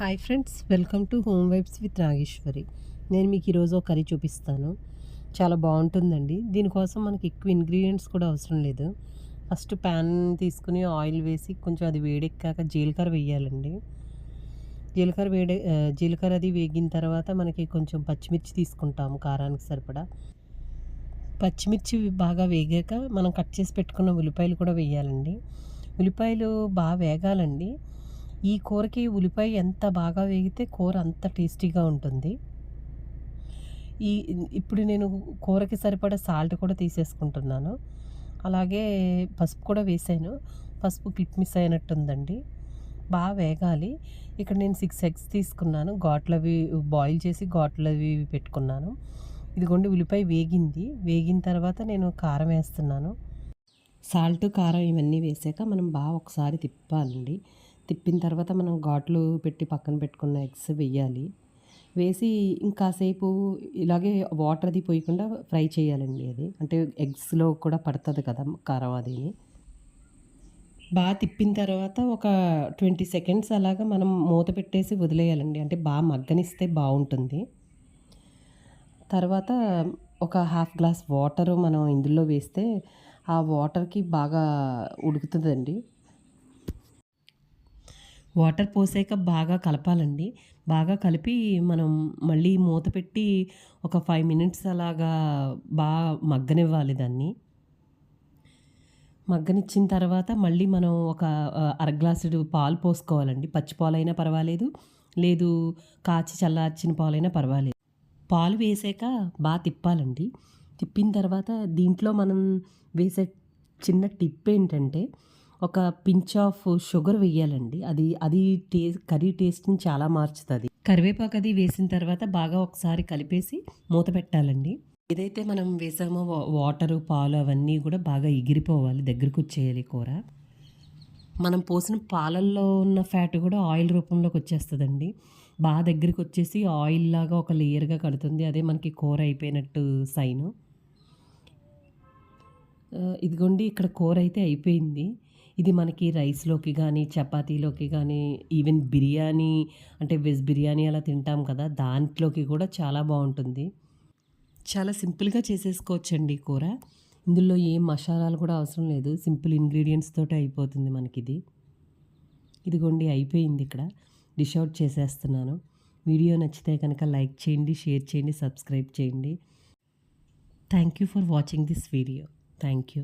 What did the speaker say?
Hi friends welcome to home vibes with Nageshwari నేను మీకు ఈరోజు ఒక కర్రీ చూపిస్తాను. చాలా బాగుంటుందండి. దీనికోసం మనకి ఎక్కువ ఇంగ్రీడియంట్స్ కూడా అవసరం లేదు. ఫస్ట్ ప్యాన్ తీసుకుని ఆయిల్ వేసి కొంచెం అది వేడెక్కాక జీలకర్ర వేయాలండి. జీలకర్ర వేడే జీలకర్ర అది వేగిన తర్వాత మనకి కొంచెం పచ్చిమిర్చి తీసుకుంటాము కారానికి సరిపడా. పచ్చిమిర్చి బాగా వేగాక మనం కట్ చేసి పెట్టుకున్న ఉల్లిపాయలు కూడా వేయాలండి. ఉల్లిపాయలు బాగా వేగాలండి. ఈ కూరకి ఉల్లిపాయ ఎంత బాగా వేగితే కూర అంత టేస్టీగా ఉంటుంది. ఈ ఇప్పుడు నేను కూరకి సరిపడా సాల్ట్ కూడా తీసేసుకుంటున్నాను. అలాగే పసుపు కూడా వేసాను. పసుపు క్లిప్ మిస్ అయినట్టుందండి. బాగా వేగాలి. ఇక్కడ నేను సిక్స్ ఎగ్స్ తీసుకున్నాను. ఘాట్లవి బాయిల్ చేసి ఘాట్లవి పెట్టుకున్నాను. ఇదిగోండి ఉల్లిపాయ వేగింది. వేగిన తర్వాత నేను కారం వేస్తున్నాను. సాల్ట్ కారం ఇవన్నీ వేసాక మనం బాగా ఒకసారి తిప్పాలండి. తిప్పిన తర్వాత మనం ఘాట్లు పెట్టి పక్కన పెట్టుకున్న ఎగ్స్ వేయాలి వేసి ఇంకాసేపు ఇలాగే వాటర్ అది పోయకుండా ఫ్రై చేయాలండి అది. అంటే ఎగ్స్లో కూడా పడుతుంది కదా కారం అది బాగా తిప్పిన తర్వాత ఒక ట్వంటీ సెకండ్స్ అలాగా మనం మూత పెట్టేసి వదిలేయాలండి. అంటే బాగా మగ్గనిస్తే బాగుంటుంది. తర్వాత ఒక హాఫ్ గ్లాస్ వాటర్ మనం ఇందులో వేస్తే ఆ వాటర్కి బాగా ఉడుకుతుందండి. వాటర్ పోసాక బాగా కలపాలండి. బాగా కలిపి మనం మళ్ళీ మూత పెట్టి ఒక ఫైవ్ మినిట్స్ అలాగా బాగా మగ్గనివ్వాలి దాన్ని. మగ్గనిచ్చిన తర్వాత మళ్ళీ మనం ఒక అర గ్లాసుడు పాలు పోసుకోవాలండి. పచ్చి పాలైనా పర్వాలేదు లేదు కాచి చల్లార్చిన పాలైనా పర్వాలేదు. పాలు వేసాక బాగా తిప్పాలండి. తిప్పిన తర్వాత దీంట్లో మనం వేసే చిన్న టిప్ ఏంటంటే ఒక పించ్ ఆఫ్ షుగర్ వేయాలండి అది అది టే కర్రీ టేస్ట్ని చాలా మార్చుతుంది. కరివేపాకు అది వేసిన తర్వాత బాగా ఒకసారి కలిపేసి మూత పెట్టాలండి. ఏదైతే మనం వేసామో వా- వాటరు పాలు అవన్నీ కూడా బాగా ఎగిరిపోవాలి దగ్గరకు వచ్చేయాలి కూర. మనం పోసిన పాలల్లో ఉన్న ఫ్యాట్ కూడా ఆయిల్ రూపంలోకి వచ్చేస్తుందండి. బాగా దగ్గరికి వచ్చేసి ఆయిల్ లాగా ఒక లేయర్గా కడుతుంది. అదే మనకి కూర అయిపోయినట్టు సైను. ఇదిగోండి ఇక్కడ కూర అయితే అయిపోయింది. ఇది మనకి రైస్లోకి కానీ చపాతీలోకి కానీ ఈవెన్ బిర్యానీ అంటే వెజ్ బిర్యానీ అలా తింటాం కదా దాంట్లోకి కూడా చాలా బాగుంటుంది. చాలా సింపుల్గా చేసేసుకోవచ్చండి కూర. ఇందులో ఏం మసాలాలు కూడా అవసరం లేదు. సింపుల్ ఇంగ్రీడియంట్స్ తోటి అయిపోతుంది మనకిది. ఇదిగోండి అయిపోయింది ఇక్కడ. డిష్ అవుట్ చేసేస్తున్నాను. వీడియో నచ్చితే కనుక లైక్ చేయండి షేర్ చేయండి సబ్స్క్రైబ్ చేయండి. Thank you for watching this video. Thank you